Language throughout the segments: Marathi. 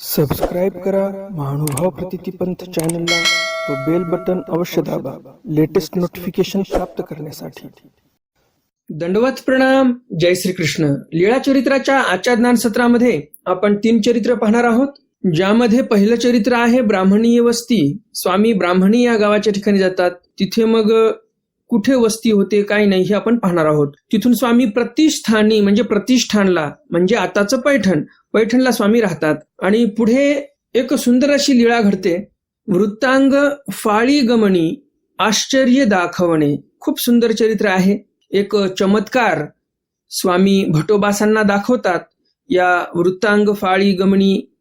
सबस्क्राईब करा महानुभाव प्रतितीपंथ चॅनलला व बेल बटन अवश्य दाबा लेटेस्ट नोटिफिकेशन प्राप्त करण्यासाठी. दंडवत प्रणाम जय श्री कृष्ण लीळा चरित्राच्या आजच्या ज्ञान सत्रामध्ये आपण तीन चरित्र पाहणार आहोत ज्यामध्ये पहिलं चरित्र आहे ब्राह्मणीय वस्ती. स्वामी ब्राह्मणी या गावाच्या ठिकाणी जातात. तिथे मग कुठे वस्ती होते काय नाही हे आपण पाहणार आहोत. तिथून स्वामी प्रतिष्ठानी म्हणजे प्रतिष्ठानला म्हणजे आताचं पैठण पैठणला स्वामी राहतात. आणि पुढे एक सुंदर अशी लीळा घडते. वृत्तांग फाळी गमणी आश्चर्य दाखवणे. खूप सुंदर चरित्र आहे. एक चमत्कार स्वामी भटोबासांना दाखवतात या वृत्तांग फाळी गमणी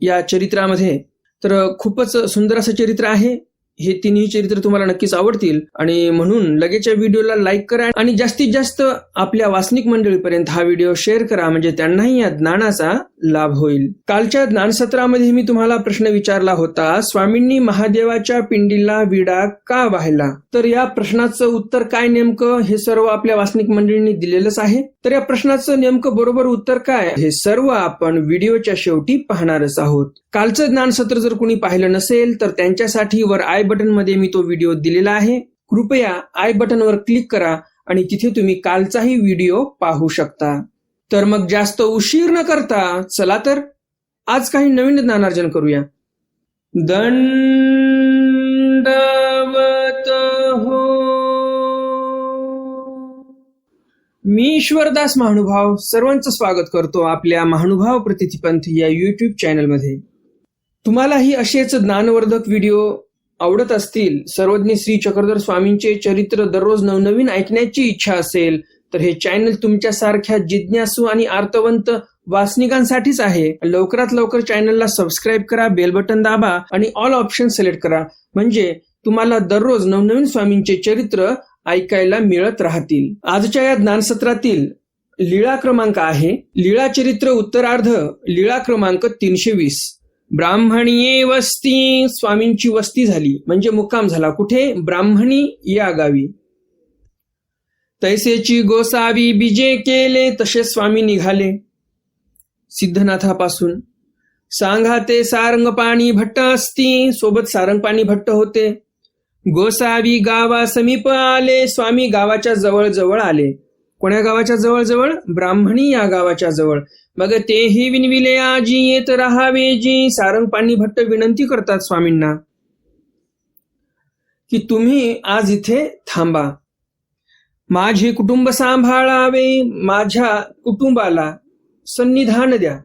या चरित्रामध्ये. तर खूपच सुंदर असं चरित्र आहे. हे तिन्ही चरित्र तुम्हाला नक्कीच आवडतील. आणि म्हणून लगेच या व्हिडिओला लाईक करा आणि जास्तीत जास्त आपल्या वासनिक मंडळीपर्यंत हा व्हिडिओ शेअर करा. म्हणजे त्यांनाही या ज्ञानाचा लाभ होईल. कालच्या ज्ञान सत्रामध्ये मी तुम्हाला प्रश्न विचारला होता स्वामींनी महादेवाच्या पिंडीला विडा का वाहिला? तर या प्रश्नाचं उत्तर काय नेमकं? हे सर्व आपल्या वासनिक मंडळींनी दिलेलंच आहे. तर या प्रश्नाचं नेमकं बरोबर उत्तर काय? हे सर्व आपण व्हिडिओच्या शेवटी पाहणारच आहोत. कालचं ज्ञान सत्र जर कुणी पाहिलं नसेल तर त्यांच्यासाठी वर आय बटनमध्ये मी तो व्हिडिओ दिलेला आहे. कृपया आय बटनवर क्लिक करा आणि तिथे तुम्ही कालचाही व्हिडिओ पाहू शकता. तर मग जास्त उशीर न करता चला तर आज काही नवीन ज्ञानार्जन करूया. दंडवत हो. मी ईश्वरदास महानुभाव सर्वांचं स्वागत करतो आपल्या महानुभाव प्रतिथिपंथ या युट्यूब चॅनलमध्ये तुम्हालाही असेच ज्ञानवर्धक व्हिडिओ आवडत असतील सर्वज्ञ श्री चक्रधर स्वामींचे चरित्र दररोज नवनवीन ऐकण्याची इच्छा असेल तर हे चॅनल तुमच्यासारख्या जिज्ञासू आणि आर्तवंत वासनिकांसाठीच आहे. लवकरात लवकर चॅनलला सबस्क्राईब करा बेल बटन दाबा आणि ऑल ऑप्शन सिलेक्ट करा. म्हणजे तुम्हाला दररोज नवनवीन स्वामींचे चरित्र ऐकायला मिळत राहतील. आजच्या या ज्ञानसत्रातील लीळा क्रमांक आहे. लीळा चरित्र उत्तरार्ध लीळा क्रमांक तीनशे वीस. ब्राह्मणीये वस्ती स्वामींची वस्ती झाली. म्हणजे मुक्काम झाला. कुठे? ब्राह्मणी या गावी. तैसेची गोसावी बीजे केले तसे स्वामी निघाले. सिद्धनाथापासून. सांगा ते सारंग पाणी भट्ट असती सोबत सारंग पाणी भट्ट होते. गोसावी गावा समीप आले स्वामी गावाच्या जवळ जवळ आले. कोण्या गावाच्या जवळजवळ? ब्राह्मणी या गावाच्या जवळ. मग तेही विनविले आजी येत राहावे जी. सारंग पाणी भट्ट विनंती करतात स्वामींना की तुम्ही आज इथे थांबा. माझे कुटुंब सांभाळावे माझ्या कुटुंबाला सन्निधान द्या.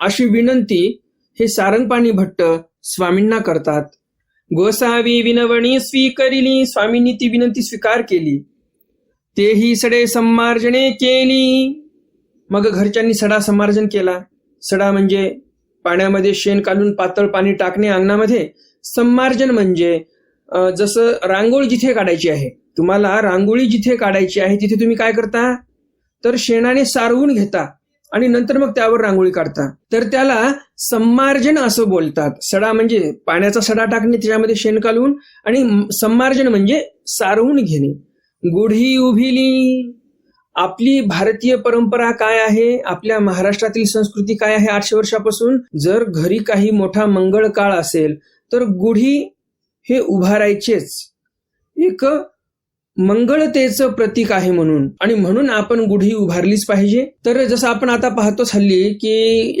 अशी विनंती हे सारंगपाणी भट्ट स्वामींना करतात. गोसावी विनवणी स्वीकरिली स्वामींनी ती विनंती स्वीकार केली. तेही सडे संमार्जने केली. मग घरच्यांनी सडा संमार्जन केला. सडा म्हणजे पाण्यामध्ये शेण काढून पातळ पाणी टाकणे अंगणामध्ये. संमार्जन म्हणजे जसं रांगोळी जिथे काढायची आहे तुम्हाला रांगोळी जिथे काढायची आहे तिथे तुम्ही काय करता? तर शेणाने सारवून घेता आणि नंतर मग त्यावर रांगोळी काढता. तर त्याला संमार्जन असं बोलतात. सडा म्हणजे पाण्याचा सडा टाकणे त्याच्यामध्ये शेण घालून आणि संमार्जन म्हणजे सारवून घेणे. गुढी उभिली. आपली भारतीय परंपरा काय आहे? आपल्या महाराष्ट्रातील संस्कृती काय आहे आठशे वर्षापासून? जर घरी काही मोठा मंगळ काळ असेल तर गुढी हे उभारायचेच. एक मंगळतेचं प्रतीक आहे म्हणून. आणि म्हणून आपण गुढी उभारलीच पाहिजे. तर जसं आपण आता पाहतोच हल्ली की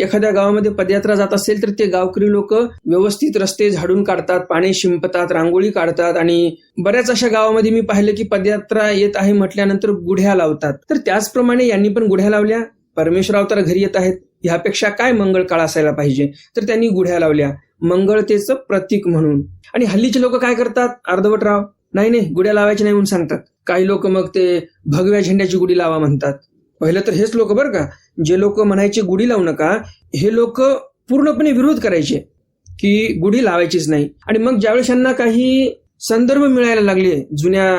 एखाद्या गावामध्ये पदयात्रा जात असेल तर ते गावकरी लोक व्यवस्थित रस्ते झाडून काढतात पाणी शिंपतात रांगोळी काढतात आणि बऱ्याच अशा गावामध्ये मी पाहिलं की पदयात्रा येत आहे म्हटल्यानंतर गुढ्या लावतात. तर त्याचप्रमाणे यांनी पण गुढ्या लावल्या. परमेश्वराव तर घरी येत आहेत. ह्यापेक्षा काय मंगळ काळ असायला पाहिजे? तर त्यांनी गुढ्या लावल्या. मंगळतेचं प्रतीक म्हणून. आणि हल्लीचे लोक काय करतात? अर्धवट राव नाही नाही गुढ्या लावायच्या नाही म्हणून सांगतात. काही लोक मग ते भगव्या झेंड्याची गुढी लावा म्हणतात. पहिलं तर हेच लोक बरं का जे लोक म्हणायचे गुढी लावू नका हे लोक पूर्णपणे विरोध करायचे की गुढी लावायचीच नाही. आणि मग ज्यावेळेस यांना काही संदर्भ मिळायला लागले जुन्या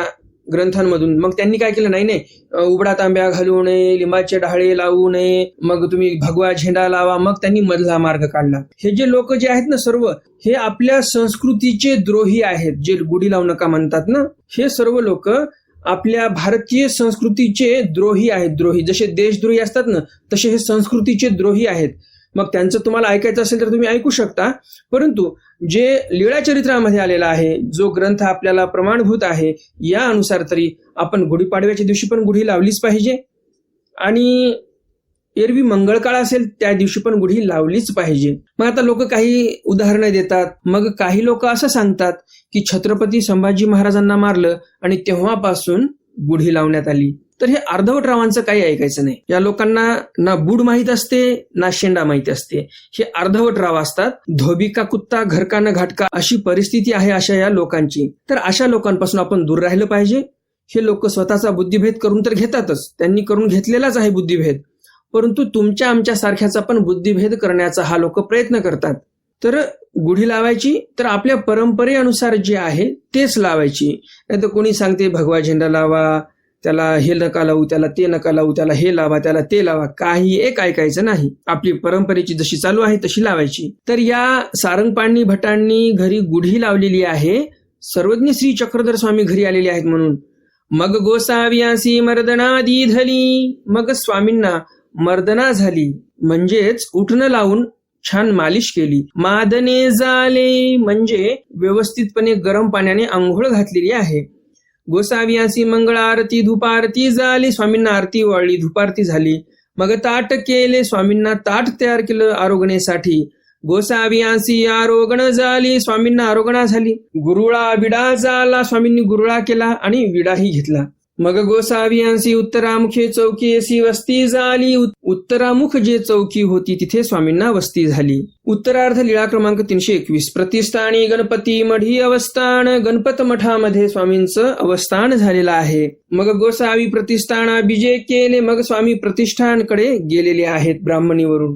ग्रंथांमधून. मग त्यांनी काय केलं? नाही नाही. उबडा तांब्या घालू नये लिंबाचे डहाळे लावू नये मग तुम्ही भगवा झेंडा लावा. मग त्यांनी मधला मार्ग काढला. हे जे लोक जे आहेत ना सर्व हे आपल्या संस्कृतीचे द्रोही आहेत जे गुढी लावू नका म्हणतात ना. हे सर्व लोक आपल्या भारतीय संस्कृतीचे द्रोही आहेत द्रोही. जसे देशद्रोही असतात ना तसे हे संस्कृतीचे द्रोही आहेत. मग त्यांचं तुम्हाला ऐकायचं असेल तर तुम्ही ऐकू शकता. परंतु जे लीळा चरित्रामध्ये आलेला आहे जो ग्रंथ आपल्याला प्रमाणभूत आहे या अनुसार तरी आपण गुढीपाडव्याच्या दिवशी पण गुढी लावलीच पाहिजे. आणि एरवी मंगळकाळ असेल त्या दिवशी पण गुढी लावलीच पाहिजे. मग आता लोक काही उदाहरणं देतात. मग काही लोक असं सांगतात की छत्रपती संभाजी महाराजांना मारलं आणि तेव्हापासून गुढी लावण्यात आली. तर हे अर्धवट रावांचं काही ऐकायचं नाही. या लोकांना ना बुड माहीत असते ना शेंडा माहीत असते. हे अर्धवट राव असतात. धोबी का कुत्ता घरका न घाटका अशी परिस्थिती आहे अशा या लोकांची. तर अशा लोकांपासून आपण दूर राहिलं पाहिजे. हे लोक स्वतःचा बुद्धिभेद करून तर घेतातच. त्यांनी करून घेतलेलाच आहे बुद्धिभेद. परंतु तुमच्या आमच्या सारख्याचा पण बुद्धिभेद करण्याचा हा लोक प्रयत्न करतात. तर गुढी लावायची तर आपल्या परंपरेनुसार जे आहे तेच लावायची. नाही तर कोणी सांगते भगवा झेंडा लावा त्याला हे नका लावू त्याला ते नका लावू त्याला हे लावा त्याला ते लावा. काही एक ऐकायचं नाही. आपली परंपरेची जशी चालू आहे तशी लावायची. तर या सारंगपाणी भटांनी घरी गुढी लावलेली आहे. सर्वज्ञ श्री चक्रधर स्वामी घरी आलेले आहेत म्हणून. मग गोसाव्यासी मर्दनादी धली मग स्वामींना मर्दना झाली. म्हणजेच उठणं लावून छान मालिश केली. मादने झाले म्हणजे व्यवस्थितपणे गरम पाण्याने आंघोळ घातलेली आहे. गोसाव्यासी मंगळ आरती धुपारती झाली स्वामींना आरती वाळली धुपारती झाली. मग ताट केले स्वामींना ताट तयार केलं आरोगणेसाठी गोसावियांसी आरोगण झाली स्वामींना आरोगणा झाली. गुरुळा विडा झाला स्वामींनी गुरुळा केला आणि विडाही घेतला. मग गोसावियांसी उत्तरामुखे चौकी अशी वस्ती झाली. उत्तरामुख जे चौकी होती तिथे स्वामींना वस्ती झाली. उत्तरार्ध लीळा क्रमांक तीनशे एकवीस. प्रतिष्ठानी गणपती मढी अवस्थान. गणपत मठामध्ये स्वामींचं अवस्थान झालेलं आहे. मग गोसावी प्रतिष्ठाना विजय केले. मग स्वामी प्रतिष्ठानकडे गेलेले आहेत ब्राह्मणीवरून.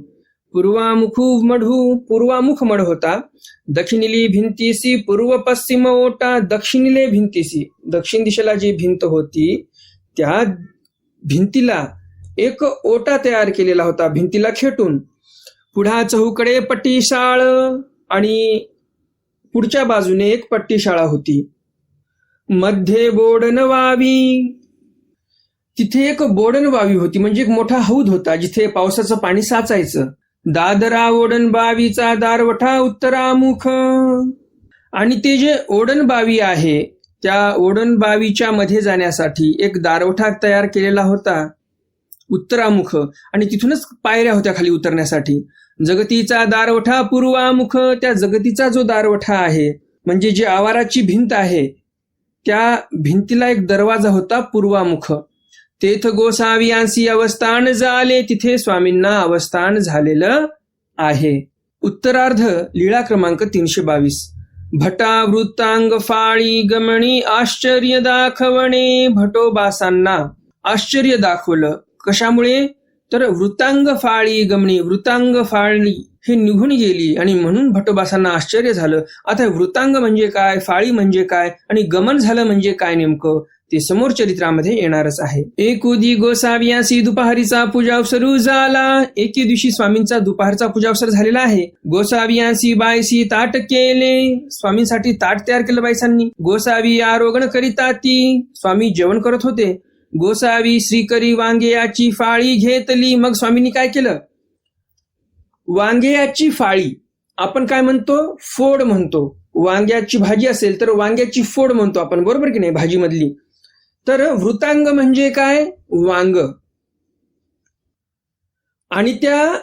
पूर्वामुखू मढू पूर्वामुख मढ होता. दक्षिणेली भिंतीसी पूर्व पश्चिम ओटा दक्षिणेले भिंतीसी. दक्षिण दिशेला जी भिंत होती त्या भिंतीला एक ओटा तयार केलेला होता भिंतीला खेटून. पुढा चहूकडे पट्टीशाळ आणि पुढच्या बाजूने एक पट्टीशाळा होती. मध्ये बोडन वावी. तिथे एक बोडन वावी होती म्हणजे एक मोठा हौद होता जिथे पावसाचं पाणी साचायचं. दादरा ओढण बावीचा दारवठा उत्तरामुख. आणि ते जे ओढण बावी आहे त्या ओढण बावीच्या मध्ये जाण्यासाठी एक दारवठा तयार केलेला होता उत्तरामुख. आणि तिथूनच पायऱ्या होत्या खाली उतरण्यासाठी. जगतीचा दारवठा पूर्वामुख त्या जगतीचा जो दारवठा आहे म्हणजे जी आवाराची भिंत आहे त्या भिंतीला एक दरवाजा होता पूर्वामुख. तेथ गोसावियांसी अवस्थान झाले. तिथे स्वामींना अवस्थान झालेलं आहे. उत्तरार्ध लीळा क्रमांक तीनशे बावीस. भटा वृत्तांग फाळी गमणी आश्चर्य दाखवणे. भटोबासांना आश्चर्य दाखवलं. कशामुळे? तर वृत्तांग फाळी गमणी वृत्तांग फाळी हे निघून गेली. आणि म्हणून भटोबासांना आश्चर्य झालं. आता वृत्तांग म्हणजे काय? फाळी म्हणजे काय? आणि गमन झालं म्हणजे काय नेमकं? ते समोर चरित्रामध्ये येणारच आहे. एकुदी गोसावियासी दुपारीचा पूजावसरू झाला. एके दिवशी स्वामींचा दुपारचा पूजावसर झालेला आहे. गोसावियासी बायसी ताट केले. स्वामींसाठी ताट तयार केलं बायसांनी. गोसावी आरोगण करीता ती. स्वामी जेवण करत होते. गोसावी श्रीकरी वांगेयाची फाळी घेतली. मग स्वामींनी काय केलं? वांग्याची फाळी आपण काय म्हणतो? फोड म्हणतो. वांग्याची भाजी असेल तर वांग्याची फोड म्हणतो आपण बरोबर की नाही? भाजीमधली. तर वृतांग म्हणजे काय? वांग. आणि त्या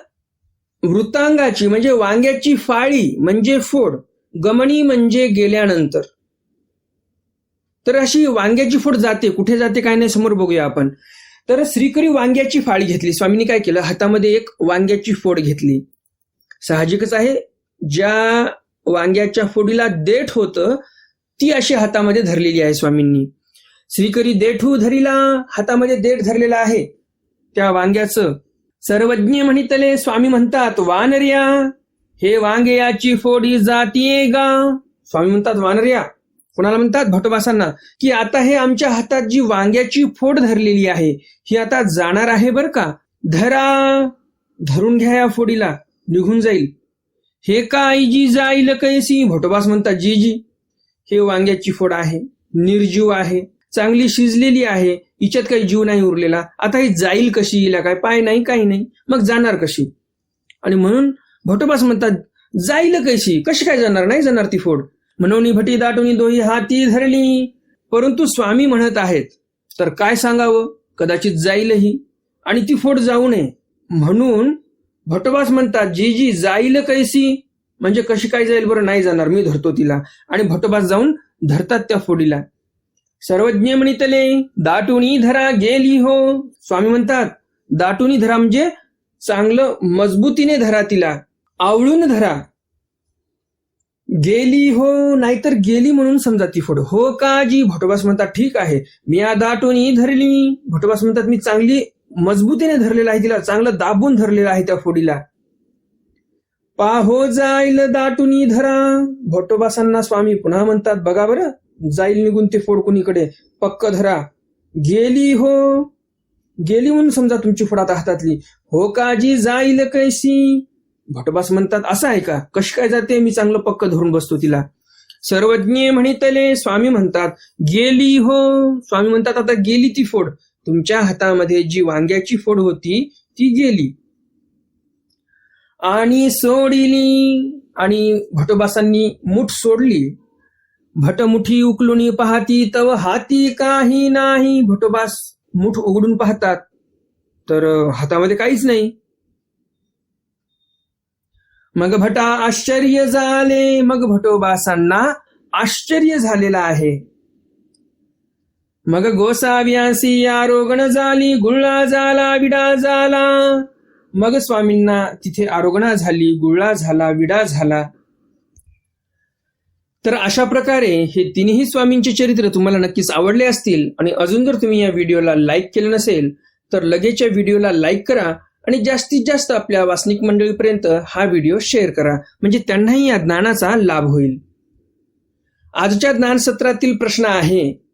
वृतांगाची म्हणजे वांग्याची फाळी म्हणजे फोड गमणी म्हणजे गेल्यानंतर. तर अशी वांग्याची फोड जाते कुठे जाते काय नाही समोर बघूया आपण. तर श्रीकरी वांग्याची फाळी घेतली. स्वामींनी काय केलं? हातामध्ये एक वांग्याची फोड घेतली. साहजिकच आहे ज्या वांग्याच्या फोडीला देठ होतं ती अशी हातामध्ये धरलेली आहे स्वामींनी. श्रीकरी देठू धरिला हातामध्ये देठ धरलेला आहे. त्या वांग्याचं सर्वज्ञ म्हणितले स्वामी म्हणतात वानर्या हे वांग्याची फोडी जातीये गा. स्वामी म्हणतात वानर्या कोणाला म्हणतात? भटोबासांना की आता हे आमच्या हातात जी वांग्याची फोड धरलेली आहे ही आता जाणार आहे बर का? धरा धरून घ्या या फोडीला निघून जाईल. हे काय जी जाईल कैसी? भटोबास म्हणतात जी जी हे वांग्याची फोड आहे निर्जीव आहे चांगली शिजलेली आहे हिच्यात काही जीव नाही उरलेला. आता ही जाईल कशी हिला काय पाय नाही काही नाही मग जाणार कशी? आणि म्हणून भटोबास म्हणतात जाईल कैशी? कशी काय जाणार? नाही जाणार ती फोड. म्हणून भटी दाटून दोही हाती धरली. परंतु स्वामी म्हणत आहेत तर काय सांगावं? कदाचित जाईलही. आणि ती फोड जाऊ नये. म्हणून भटवास म्हणतात जी जी जाईल कैसी? म्हणजे कशी काय जाईल बरं? नाही जाणार. मी धरतो तिला. आणि भटोबास जाऊन धरतात त्या फोडीला. सर्वज्ञ म्हणितले दाटुनी धरा गेली हो. स्वामी म्हणतात दाटुनी धरा म्हणजे चांगलं मजबूतीने धरा तिला. आवळून धरा. गेली हो नाहीतर गेली म्हणून समजा ती फोड हो का जी भटोबास म्हणतात ठीक आहे. मी या दाटोनी धरली. भटोबास म्हणतात मी चांगली मजबूतीने धरलेला आहे तिला चांगलं दाबून धरलेलं आहे त्या फोडीला. पाहो जाईल दाटुनी धरा. भटोबासांना स्वामी पुन्हा म्हणतात बघा बरं जाईल निघून ते फोड कुणीकडे. पक्क धरा. गेली हो. गेली म्हणून समजा तुमची फोड आता हातातली. हो काजी जाईल कैसी? भटोबास म्हणतात असं आहे का? कशी काय जाते? मी चांगलं पक्क धरून बसतो तिला. सर्वज्ञ म्हणितले स्वामी म्हणतात गेली हो. स्वामी म्हणतात आता गेली ती फोड. तुमच्या हातामध्ये जी वांग्याची फोड होती ती गेली. आणि सोडिली आणि भटोबासांनी मुठ सोडली. भटमुठी उकलुनी पाहती तव हाती काही नाही. भटोबास मुठ उघडून पाहतात. तर हातामध्ये काहीच नाही. मग भटा आश्चर्य झाले. मग भटोबासांना आश्चर्य झालेलं आहे. मग गोसाव्यासी आरोगण झाली. गुळा झाला विडा झाला. मग स्वामींना तिथे आरोगणा झाली गुळा झाला विडा झाला. तर अशा प्रकारे हे तिन्ही स्वामींचे चरित्र तुम्हाला नक्कीच आवडले असतील. आणि अजून जर तुम्ही या व्हिडिओला लाईक केलं नसेल तर लगेचच्या व्हिडिओला लाईक करा. आणि जास्तीत जास्त आपल्या वासनिक मंडळीपर्यंत हा व्हिडिओ शेअर करा. म्हणजे त्यांनाही या ज्ञानाचा लाभ होईल. आजच्या ज्ञानसत्रातील प्रश्न आहे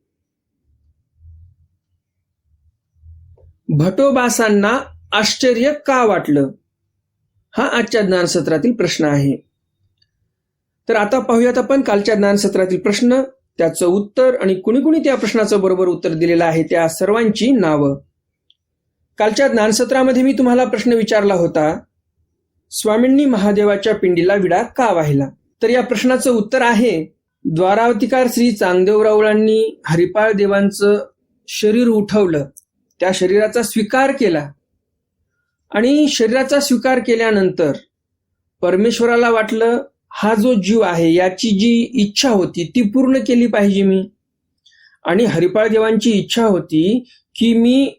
भटोबासांना आश्चर्य का वाटलं? हा आजच्या ज्ञानसत्रातील प्रश्न आहे. तर आता पाहूयात आपण कालच्या ज्ञानसत्रातील प्रश्न. त्याचं उत्तर आणि कुणी कुणी त्या प्रश्नाचं बरोबर उत्तर दिलेलं आहे त्या सर्वांची नावं. कालच्या ज्ञानसत्रामध्ये मी तुम्हाला प्रश्न विचारला होता स्वामींनी महादेवाच्या पिंडीला विडा का वाहिला? तर या प्रश्नाचं उत्तर आहे द्वारावतिकार श्री चांगदेवरावळांनी हरिपाळ देवांचं शरीर उठवलं. त्या शरीराचा स्वीकार केला. आणि शरीराचा स्वीकार केल्यानंतर परमेश्वराला वाटलं हा जो जीव आहे याची जी इच्छा होती ती पूर्ण केली पाहिजे मी. आणि हरिपाळ देवांची इच्छा होती की मी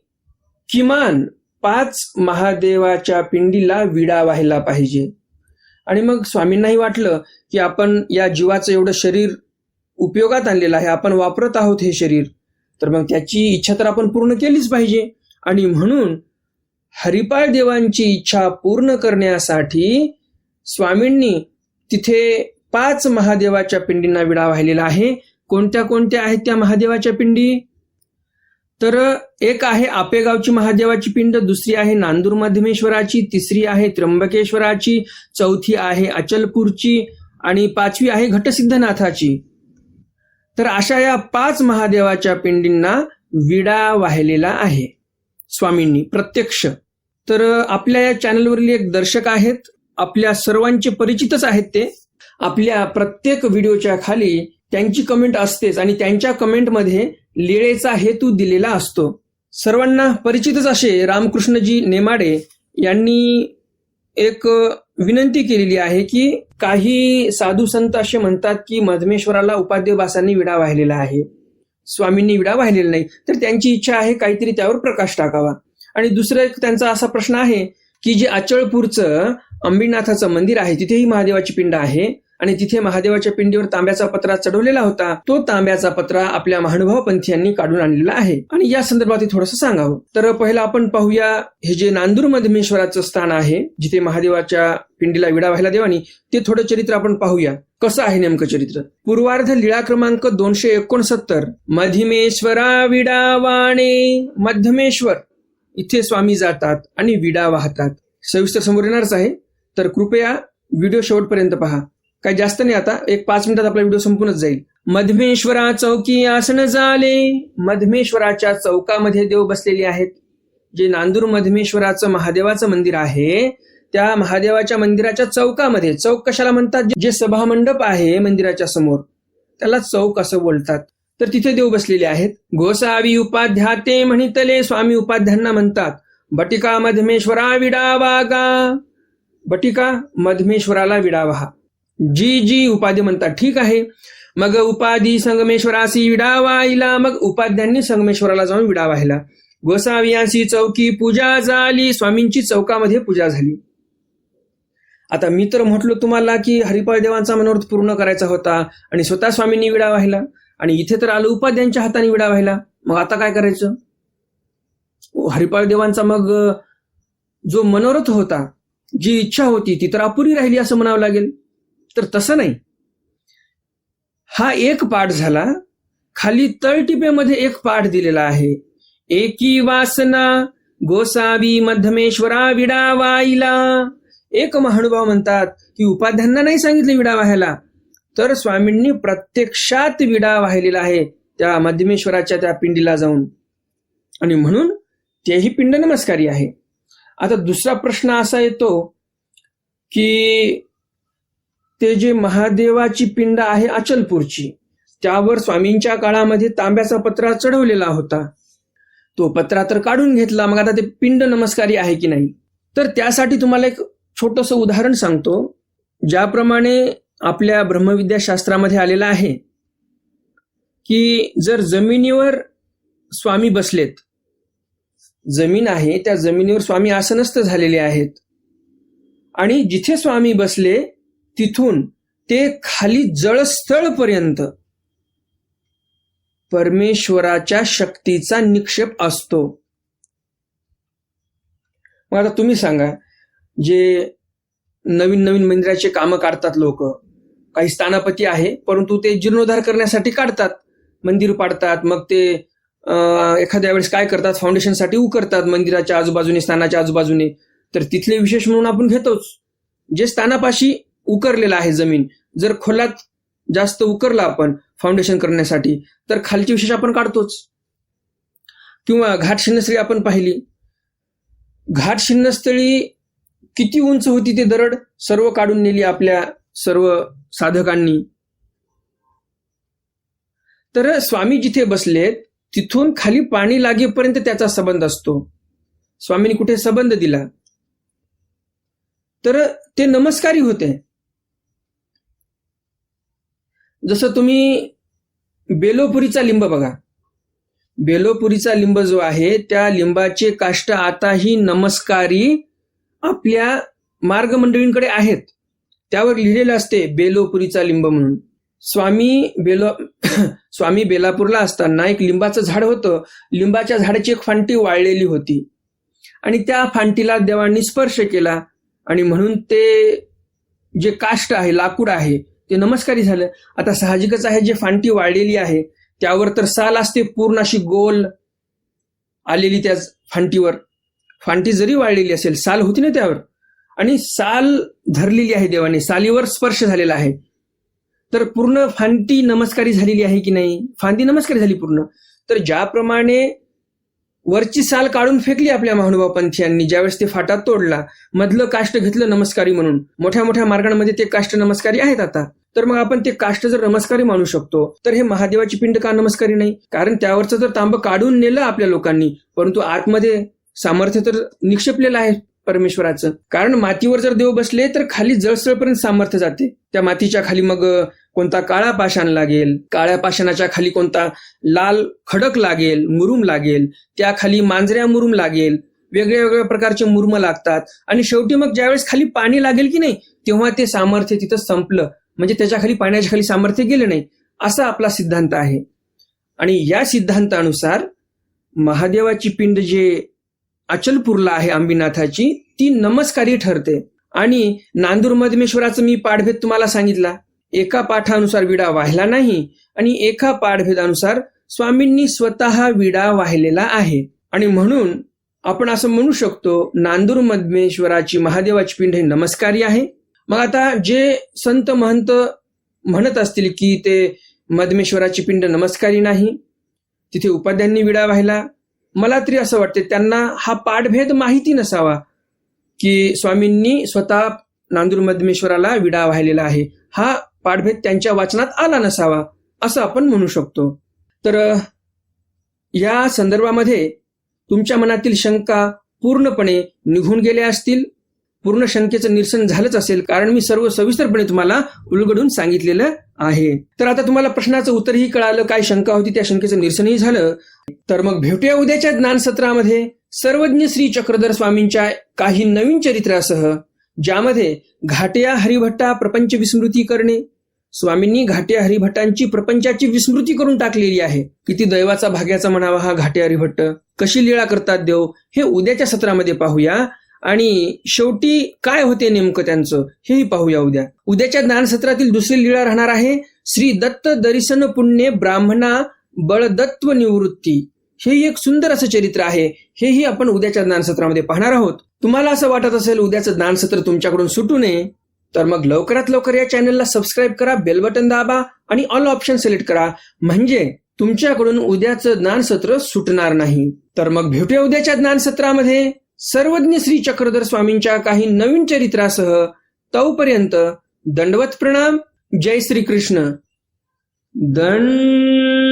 किमान पाच महादेवाच्या पिंडीला विडा व्हायला पाहिजे. आणि मग स्वामींनाही वाटलं की आपण या जीवाचं एवढं शरीर उपयोगात आणलेलं आहे आपण वापरत आहोत हे शरीर तर मग त्याची इच्छा तर आपण पूर्ण केलीच पाहिजे. आणि म्हणून हरिपाळ देवांची इच्छा पूर्ण करण्यासाठी स्वामींनी तिथे पाच महादेवाच्या पिंडींना विडा वाहिलेला आहे. कोणत्या कोणत्या आहेत त्या महादेवाच्या पिंडी? तर एक आहे आपेगावची महादेवाची पिंड दुसरी आहे नांदूर मध्यमेश्वराची तिसरी आहे त्र्यंबकेश्वराची चौथी आहे अचलपूरची आणि पाचवी आहे घटसिद्धनाथाची. तर अशा या पाच महादेवाच्या पिंडींना विडा वाहिलेला आहे. स्वामींनी प्रत्यक्ष. तर आपल्या या चॅनलवरील एक दर्शक आहेत. आपल्या सर्वांचे परिचितच आहेत ते. आपल्या प्रत्येक व्हिडिओच्या खाली त्यांची कमेंट असतेच आणि त्यांच्या कमेंटमध्ये लिळेचा हेतू दिलेला असतो. सर्वांना परिचितच असे रामकृष्णजी नेमाडे यांनी एक विनंती केलेली आहे की काही साधू संत असे म्हणतात की मधमेश्वराला उपाध्यवासांनी विडा वाहिलेला आहे. स्वामींनी विडा वाहिलेला नाही. तर त्यांची इच्छा आहे काहीतरी त्यावर प्रकाश टाकावा. आणि दुसरं एक त्यांचा असा प्रश्न आहे की जे अचळपूरचं अंबिनाथाचं मंदिर आहे तिथेही महादेवाची पिंड आहे. आणि तिथे महादेवाच्या पिंडीवर तांब्याचा पत्रा चढवलेला होता तो तांब्याचा पत्रा आपल्या महानुभाव पंथीयांनी काढून आणलेला आहे. आणि या संदर्भात थोडस सांगावं. तर पहिला आपण पाहूया हे जे नांदूर मधमेश्वराचं स्थान आहे जिथे महादेवाच्या पिंडीला विडा व्हायला देवानी ते थोडं चरित्र आपण पाहूया. कसं आहे नेमकं चरित्र? पूर्वार्ध लीळा क्रमांक दोनशे एकोणसत्तर मधिमेश्वरा विडा वाणे मध्यमेश्वर इथे स्वामी जातात आणि विडा वाहतात. सविस्तर समोर येणारच आहे. तर कृपया व्हिडिओ शेवटपर्यंत पहा. काही जास्त नाही आता एक पाच मिनिटात आपला व्हिडिओ संपूनच जाईल. मधमेश्वरा चौकी आसन झाले. मधमेश्वराच्या चौकामध्ये देव बसलेले आहेत. जे नांदूर मधमेश्वराचं महादेवाचं मंदिर आहे त्या महादेवाच्या मंदिराच्या चौकामध्ये चौक कशाला म्हणतात? जे सभामंडप आहे मंदिराच्या समोर त्याला चौक असं बोलतात. तर तिथे देव बसलेले आहेत. गोसावी उपाध्याते म्हणितले स्वामी उपाध्यांना म्हणतात बटिका मधमेश्वरा विडावा गा बटिका मधमेश्वराला विडावा. जी जी उपाधी म्हणतात. ठीक आहे. मग उपाधी संगमेश्वरासी विडावायला मग उपाध्यांनी संगमेश्वराला जाऊन विडा वाहिला गोसावियासी चौकी पूजा झाली स्वामींची चौकामध्ये पूजा झाली. आता मी तर म्हटलो तुम्हाला की हरिपाळ देवांचा मनोरथ पूर्ण करायचा होता आणि स्वतः स्वामींनी विडा वाहिला आणि इथे तर आलं उपाध्यांच्या हाताने विडा वाहिला मग आता काय करायचं? हरिपाळ देवांचा मग जो मनोरथ होता जी इच्छा होती ती तर अपुरी राहिली असं म्हणावं लागेल. तर तसं नाही. हा एक पाठ झाला. खाली तळटिपेमध्ये एक पाठ दिलेला आहे. एकी वासना गोसावी मध्यमेश्वरा विडा वाईला. एक महानुभाव म्हणतात की उपाध्यांना नाही सांगितलं विडा व्हायला. तर स्वामींनी प्रत्यक्षात विडा वाहिलेला आहे त्या मध्यमेश्वराच्या त्या पिंडीला जाऊन. आणि म्हणून तेही पिंड नमस्कारी आहे. आता दुसरा प्रश्न असा येतो की ते जे महादेवाची पिंड आहे अचलपूरची त्यावर स्वामींच्या काळामध्ये तांब्याचा पत्रा चढवलेला होता. तो पत्रा तर काढून घेतला मग आता ते पिंड नमस्कारी आहे की नाही? तर त्यासाठी तुम्हाला एक छोटस उदाहरण सांगतो ज्याप्रमाणे आपल्या ब्रह्मविद्याशास्त्रामध्ये आलेला आलेलं आहे की जर जमिनीवर स्वामी बसलेत जमीन आहे त्या जमिनीवर स्वामी आसनस्थ झालेले आहेत. आणि जिथे स्वामी बसले तिथून ते खाली जळस्थळपर्यंत परमेश्वराच्या शक्तीचा निक्षेप असतो. मग आता तुम्ही सांगा जे नवीन नवीन मंदिराचे कामं काढतात लोक काही स्थानापती आहे परंतु ते जीर्णोद्धार करण्यासाठी काढतात मंदिर पाडतात मग ते एखाद्या वेळेस काय करतात फाउंडेशनसाठी उकरतात मंदिराच्या आजूबाजूने स्थानाच्या आजूबाजूने तर तिथले विशेष म्हणून आपण घेतोच. जे स्थानापाशी उकरलेला आहे जमीन. जर खोलात जास्त उकरला आपण फाउंडेशन करण्यासाठी तर खालची विशेष आपण काढतोच. किंवा घाट शिन्नस्थळी आपण पाहिली. घाट शिन्नस्थळी किती उंच होती ते दरड? सर्व काढून नेली आपल्या सर्व साधकांनी. तर स्वामी जिथे बसलेत तिथून खाली पाणी लागेपर्यंत त्याचा संबंध असतो. स्वामींनी कुठे संबंध दिला? तर ते नमस्कारी होते. जसं तुम्ही बेलोपुरीचा लिंब बघा. बेलोपुरीचा लिंब जो आहे त्या लिंबाचे काष्ट आताही नमस्कारी आपल्या मार्गमंडळींकडे आहेत. त्यावर लिहिलेलं असते बेलोपुरीचा लिंब म्हणून. स्वामी बेलो स्वामी बेलापूरला असताना एक लिंबाचं झाड होतं. लिंबाच्या झाडाची एक फांटी वाळलेली होती. आणि त्या फांटीला देवांनी स्पर्श केला. आणि म्हणून ते जे काष्ट आहे लाकूड आहे ते नमस्कारी झालं. आता साहजिकच आहे जे फांटी वाळलेली आहे त्यावर तर साल असते पूर्ण अशी गोल आलेली त्या फांटीवर. फांटी जरी वाळलेली असेल साल होती ना त्यावर. आणि साल धरलेली आहे देवाने सालीवर स्पर्श झालेला आहे. तर पूर्ण फांटी नमस्कारी झालेली आहे की नाही? फांदी नमस्कारी झाली पूर्ण. तर ज्याप्रमाणे वरची साल काढून फेकली आपल्या महानुभाव पंथीयांनी ज्यावेळेस ते फाटा तोडला मधलं काष्ट घेतलं नमस्कारी म्हणून. मोठ्या मोठ्या मार्गांमध्ये ते काष्ट नमस्कारी आहेत आता. तर मग आपण ते काष्ट जर नमस्कारी मानू शकतो तर हे महादेवाची पिंड का नमस्कारी नाही? कारण त्यावरचं जर तांब काढून नेलं आपल्या लोकांनी परंतु आतमध्ये सामर्थ्य तर निक्षेपलेलं आहे परमेश्वराचं. कारण मातीवर जर देव बसले तर खाली जळसळपर्यंत सामर्थ्य जाते. त्या मातीच्या खाली मग कोणता काळा पाषाण लागेल काळ्या पाषाणाच्या खाली कोणता लाल खडक लागेल मुरुम लागेल त्या खाली मांजऱ्या मुरुम लागेल वेगळ्या वेगळ्या प्रकारचे मुरुम लागतात. आणि शेवटी मग ज्यावेळेस खाली पाणी लागेल की नाही तेव्हा ते सामर्थ्य तिथं संपलं. म्हणजे त्याच्याखाली पाण्याच्या खाली सामर्थ्य गेलं नाही असा आपला सिद्धांत आहे. आणि या सिद्धांतानुसार महादेवाची पिंड जे अचलपूरला आहे अंबिनाथाची ती नमस्कारी ठरते. आणि नांदूर मधमेश्वराचं मी पाठभेद तुम्हाला सांगितला. एका पाठानुसार विडा वाहिला नाही आणि एका पाठभेदानुसार स्वामींनी स्वतः विडा वाहिलेला आहे. आणि म्हणून आपण असं म्हणू शकतो नांदूर मधमेश्वराची महादेवाची पिंड हे नमस्कारी आहे. मग आता जे संत महंत म्हणत असतील की ते मधमेश्वराची पिंड नमस्कारी नाही तिथे उपाध्यांनी विडा वाहिला. मला तरी असं वाटते त्यांना हा पाठभेद माहिती नसावा की स्वामींनी स्वतः नांदूर मधमेश्वराला विडा वाहिलेला आहे. हा पाठभेद त्यांच्या वाचनात आला नसावा असं आपण म्हणू शकतो. तर या संदर्भामध्ये तुमच्या मनातील शंका पूर्णपणे निघून गेल्या असतील पूर्ण शंकेचं निरसन झालंच असेल कारण मी सर्व सविस्तरपणे तुम्हाला उलगडून सांगितलेलं आहे. तर आता तुम्हाला प्रश्नाचं उत्तरही कळालं काय शंका होती त्या शंकेचं निरसनही झालं. तर मग भेटूया उद्याच्या ज्ञानसत्रामध्ये. सर्वज्ञ श्री चक्रधर स्वामींच्या काही नवीन चरित्रासह ज्यामध्ये घाटिया हरिभट्टा प्रपंच विस्मृती करणे स्वामींनी घाटे हरिभट्टांची प्रपंचाची विस्मृती करून टाकलेली आहे. किती दैवाचा भाग्याचा म्हणावा हा घाटे हरिभट्ट. कशी लीळा करतात देव? हे उद्याच्या सत्रामध्ये पाहूया. आणि शेवटी काय होते नेमकं त्यांचं? हेही पाहूया उद्या. उद्याच्या ज्ञानसत्रातील दुसरी लीळा राहणार आहे. श्री दत्त दरिसन पुण्य ब्राह्मणा बळदत्व निवृत्ती. हे एक सुंदर असं चरित्र आहे. हेही आपण उद्याच्या ज्ञानसत्रामध्ये पाहणार आहोत. तुम्हाला असं वाटत असेल उद्याचं ज्ञानसत्र तुमच्याकडून सुटू नये? तर मग लवकरात लवकर या चॅनलला सबस्क्राईब करा बेल बटन दाबा आणि ऑल ऑप्शन सिलेक्ट करा. म्हणजे तुमच्याकडून उद्याचं ज्ञानसत्र सुटणार नाही. तर मग भेटूया उद्याच्या ज्ञानसत्रामध्ये. सर्वज्ञ श्री चक्रधर स्वामींच्या काही नवीन चरित्रासह तोपर्यंत दंडवत प्रणाम. जय श्री कृष्ण दंड